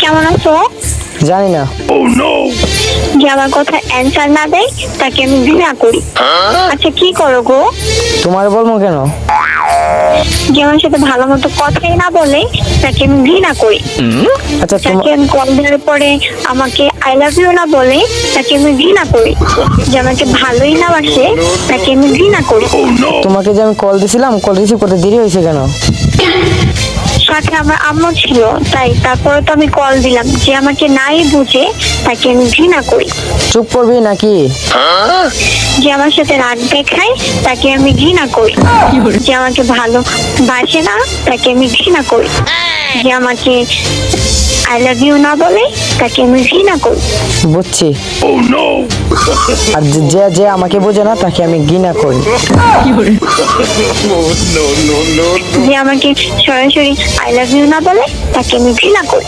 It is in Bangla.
কেমন আছো? জানি না। যে আমার কথা অ্যান্সার না দেয় তাকে আমি ঘৃণা করি। আচ্ছা কি করো গো? তোমার বলব কেন? যে আমার সাথে ভালো মতো কথাই না বলে তাকে আমি ঘৃণা করি। আচ্ছা তাকে আমি কল দেওয়ার পরে আমাকে আই লাভ ইউ না বলে তাকে আমি ঘৃণা করি। যে আমাকে ভালোই না বাসে তাকে আমি ঘৃণা করি। তোমাকে যে আমি কল দিছিলাম কল রিসিভ করতে দেরি হয়েছে কেন? সাথে আমার আম্মু ছিল তাই তারপরে তো আমি কল দিলাম যে আমাকে নাই বুঝে তাকে আমি ঘৃণা করি। চুপ করবি নাকি? যে আমার সাথে রাগ দেখাই তাকে আমি ঘৃণা করি। যে আমাকে ভালো বাসে না তাকে আমি ঘৃণা করি। যে আমাকে আই লাভ ইউ না বলে তাকে আমি ঘৃণা করি। বুঝছি। আর যে- যে যে আমাকে বোঝে না তাকে আমি ঘৃণা করি। যে আমাকে সরাসরি আই লাভ ইউ না বলে তাকে আমি ঘৃণা করি।